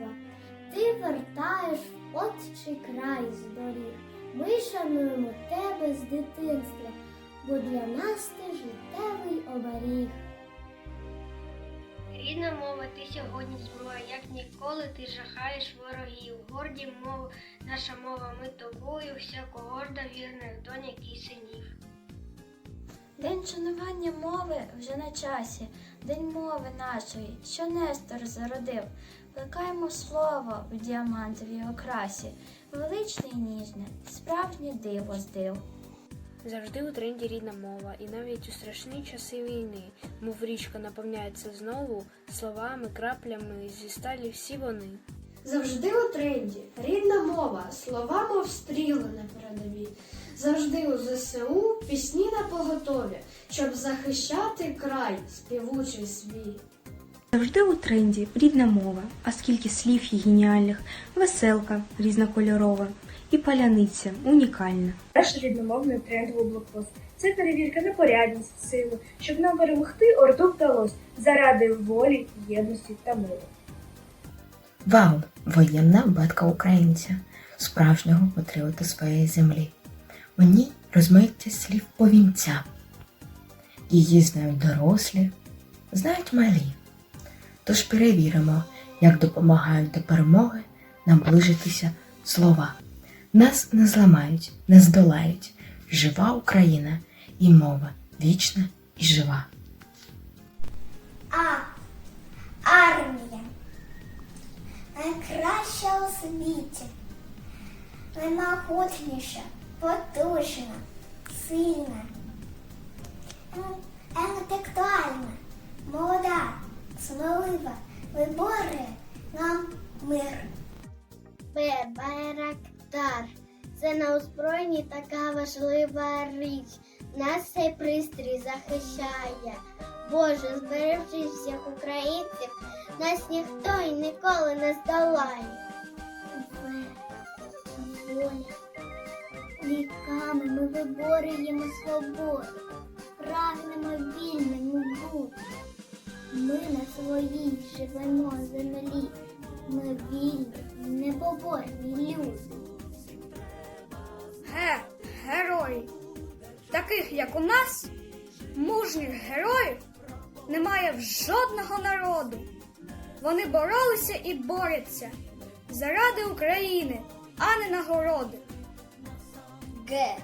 мова. Ти вертаєш в отчий край з доріг. Ми шануємо тебе з дитинства, бо для нас ти життєвий оберіг. Рідна мова, ти сьогодні зброя, як ніколи ти жахаєш ворогів. Горді мова, наша мова, ми тобою, всяко горда вірних доньок і синів. День шанування мови вже на часі, день мови нашої, що Нестор зародив. Плекаємо слово в діамантовій окрасі, величне і ніжне, справжнє диво здив. Завжди у тренді рідна мова, і навіть у страшні часи війни, мов річка наповняється знову словами, краплями зі сталі всі вони. Завжди у тренді, рідна мова, слова, мов стріли на передовій. Завжди у ЗСУ пісні на поготові, щоб захищати край співучий свій. Завжди у тренді рідна мова, а скільки слів є геніальних, веселка різнокольорова і паляниця унікальна. Наш рідномовний трендовий блокпост. Це перевірка на порядність, силу, щоб нам перемогти орду вдалось заради волі, єдності та миру. Вау! Воєнна батка українця, справжнього патріота своєї землі. У ній розмиття слів повінця. Її знають дорослі, знають малі. Тож перевіримо, як допомагають до перемоги наближитися слова. Нас не зламають, не здолають. Жива Україна і мова вічна і жива. А. Армія. Найкраща у світі. Наймогутніша, потужна, озброєнні така важлива річ. Нас цей пристрій захищає. Боже, збережи всіх українців, нас ніхто і ніколи не здолає. Воля. Віками ми виборюємо свободу, прагнемо вільними бути. Ми на своїй живемо землі. Ми вільні, непоборні люди. Таких, як у нас, мужніх героїв, немає в жодного народу. Вони боролися і борються заради України, а не нагороди. Г.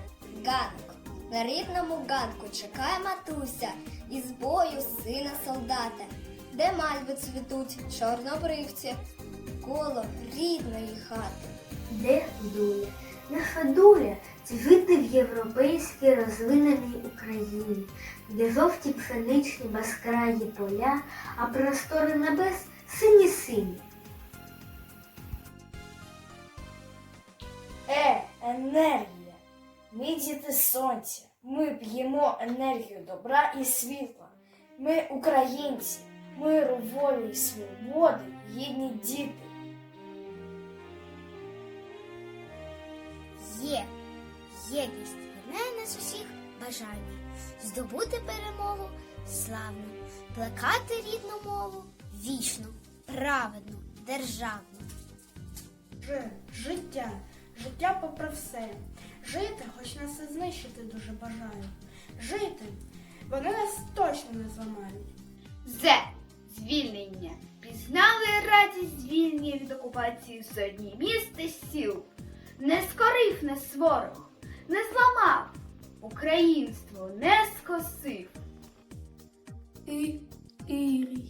Ганок. На рідному ганку чекає матуся із бою сина солдата, де мальви цвітуть чорнобривці, коло рідної хати. Де ходує? Не ходує цвіти в європейській розвиненій Україні, де жовті пшеничні безкраї поля, а простори небес сині сині. Е, енергія. Ми діти сонця. Ми п'ємо енергію добра і світла. Ми українці, миру, волі і свободи, гідні діти. Є єдність єднає нас усіх бажання здобути перемогу славну, плекати рідну мову вічну, праведну, державну. Ж, життя, життя попри все. Жити, хоч нас і знищити дуже бажаю. Жити, вони нас точно не зламають. Зе звільнення. Пізнали радість звільнення від окупації сотні міст і сіл. Не скорив нас ворог, не зламав, українство не скосив. І Ірій.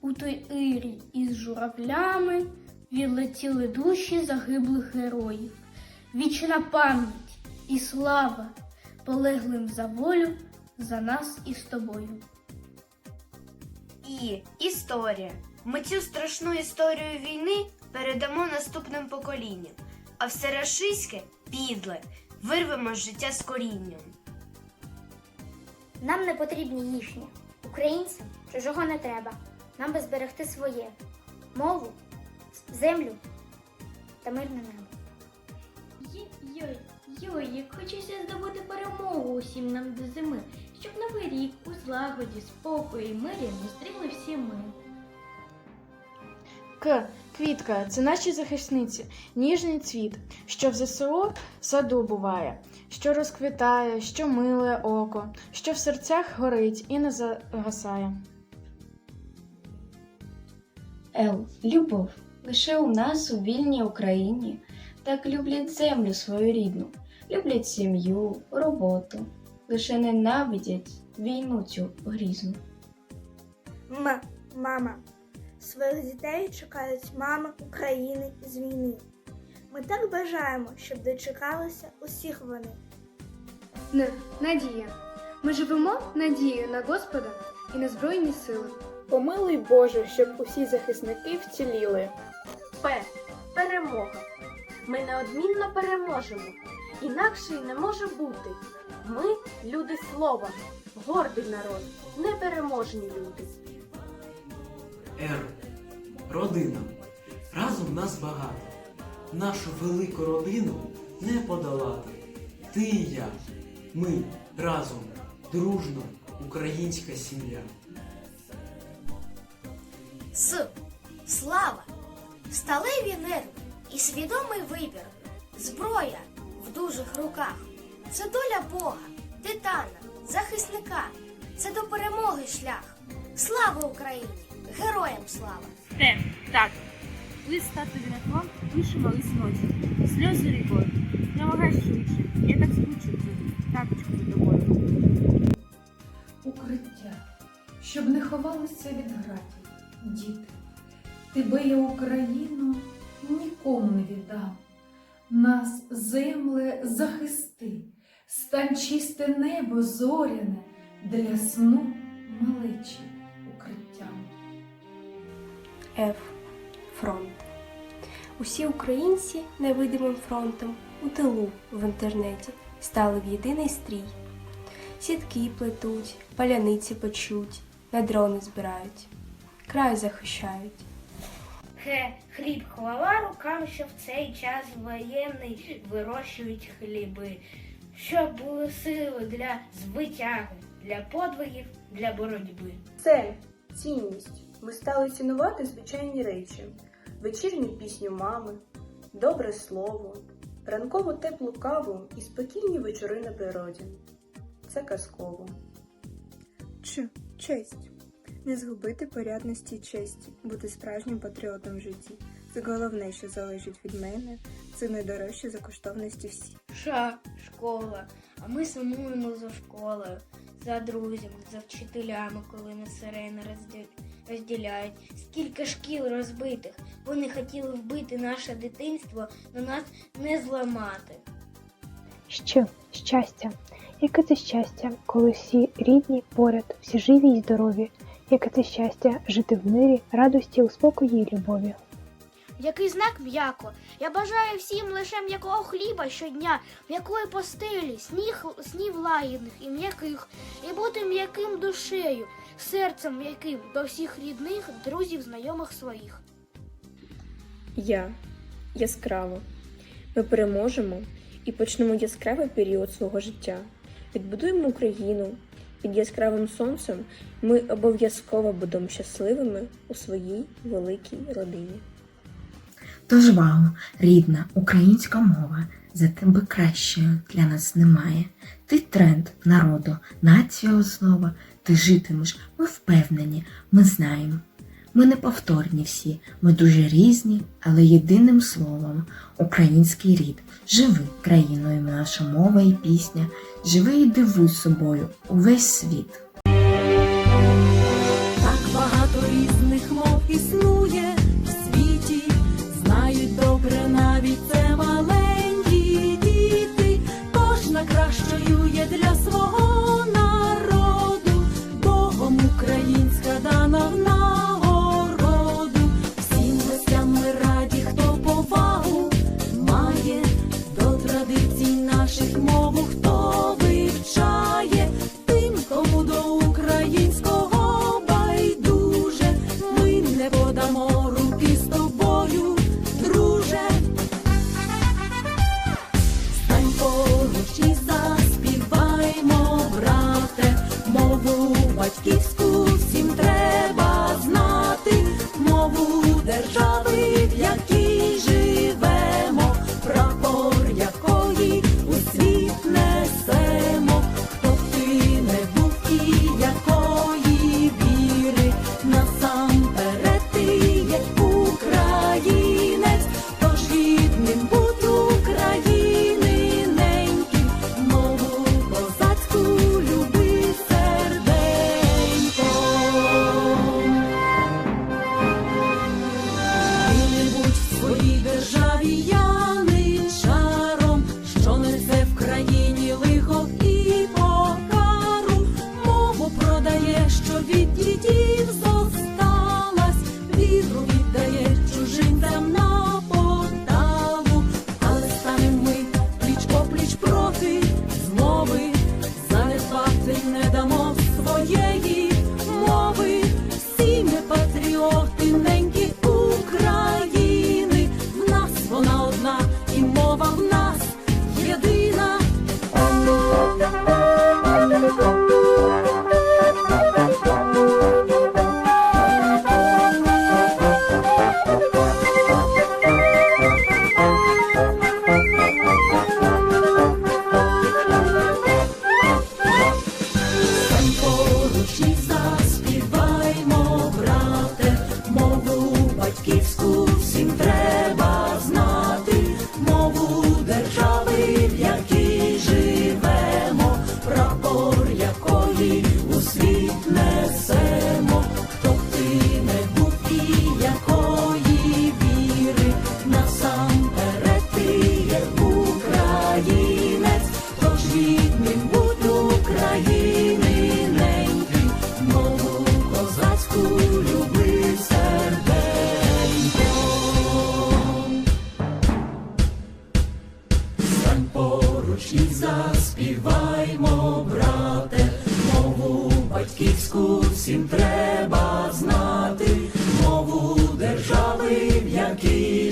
У той Ірій із журавлями відлетіли душі загиблих героїв. Вічна пам'ять і слава полеглим за волю за нас і з тобою. І історія. Ми цю страшну історію війни передамо наступним поколінням, а все рашиське підле вирвемо життя з корінням. Нам не потрібні їхні. Українцям чужого не треба. Нам би зберегти своє мову, землю та мирне небо. Йой, йой, як хочеться здобути перемогу усім нам до зими, щоб новий рік у злагоді, спокої і мирі зустріли всі ми. К. Квітка це наші захисниці, ніжний цвіт, що в ЗСУ в саду буває, що розквітає, що миле око, що в серцях горить і не загасає. Ел, любов. Лише у нас у вільній Україні так люблять землю свою рідну, люблять сім'ю, роботу, лише ненавидять війну цю грізну. М. Мама. Своїх дітей чекають мами України з війни. Ми так бажаємо, щоб дочекалися усіх вони. Н. Надія. Ми живемо надією на Господа і на Збройні сили. Помилуй Боже, щоб усі захисники вціліли. П. Перемога. Ми неодмінно переможемо. Інакше й не може бути. Ми люди слова, гордий народ, непереможні люди. Р. Родина. Разом нас багато. Нашу велику родину не подолати. Ти і я. Ми разом, дружно, українська сім'я. С. Слава. Сталеві нерви і свідомий вибір. Зброя в дужих руках. Це доля Бога, титана, захисника. Це до перемоги шлях. Слава Україні! Героям слава! Те, так. Лист татові на фронт пишемо лист ночі. Сльози рікою. Не вагай швидше. Я так скучив за таточку за тобою. укриття, щоб не ховалися від градів, діти. Тебе я Україну нікому не віддам. Нас, земле, захисти, стань чисте небо зоряне для сну малечі укриттям. Ф. Фронт. Усі українці невидимим фронтом у тилу в інтернеті стали в єдиний стрій. Сітки плетуть, паляниці печуть, на дрони збирають, край захищають. Хе, хліб хвала рукам, що в цей час воєнний вирощують хліби, щоб були сили для звитяги, для подвигів, для боротьби. Це цінність. Ми стали цінувати звичайні речі, вечірню пісню мами, добре слово, ранкову теплу каву і спокійні вечори на природі. Це казково. Ч. Честь. Не згубити порядності і честі, бути справжнім патріотом в житті. Це головне, що залежить від мене, це найдорожче за коштовності всі. Ша, школа. А ми сумуємо за школою, за друзями, за вчителями, коли нас сирени розділяють. Розділяють. Скільки шкіл розбитих. Вони хотіли вбити наше дитинство, но нас не зламати. Що? Щастя. Яке це щастя, коли всі рідні поряд, всі живі й здорові. Яке це щастя жити в мирі, радості, у спокої й любові. Який знак м'яко. Я бажаю всім лише м'якого хліба щодня, м'якої постелі, сніг, снів лагідних і м'яких, і бути м'яким душею, серцем м'яким до всіх рідних, друзів, знайомих своїх. Я яскраво. Ми переможемо і почнемо яскравий період свого життя. Відбудуємо Україну. Під яскравим сонцем ми обов'язково будемо щасливими у своїй великій родині. Тож, вау, рідна українська мова, за тебе кращою для нас немає. Ти тренд народу, нація основа, ти житимеш, ми впевнені, ми знаємо. Ми не повторні всі, ми дуже різні, але єдиним словом український рід. Живи країною наша мова і пісня, живи і дивуй собою увесь світ. Так багато різних мов існує в світі, знають добре навіть це маленькі діти, кожна кращою є для свого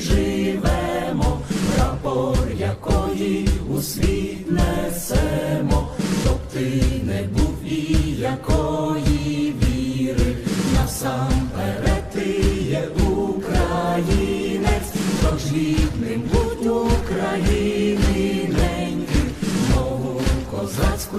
живемо, прапор якої у світ несемо, щоб ти не був ніякої віри, насамперед ти є українець, тож рідним будь України неньки, мову козацьку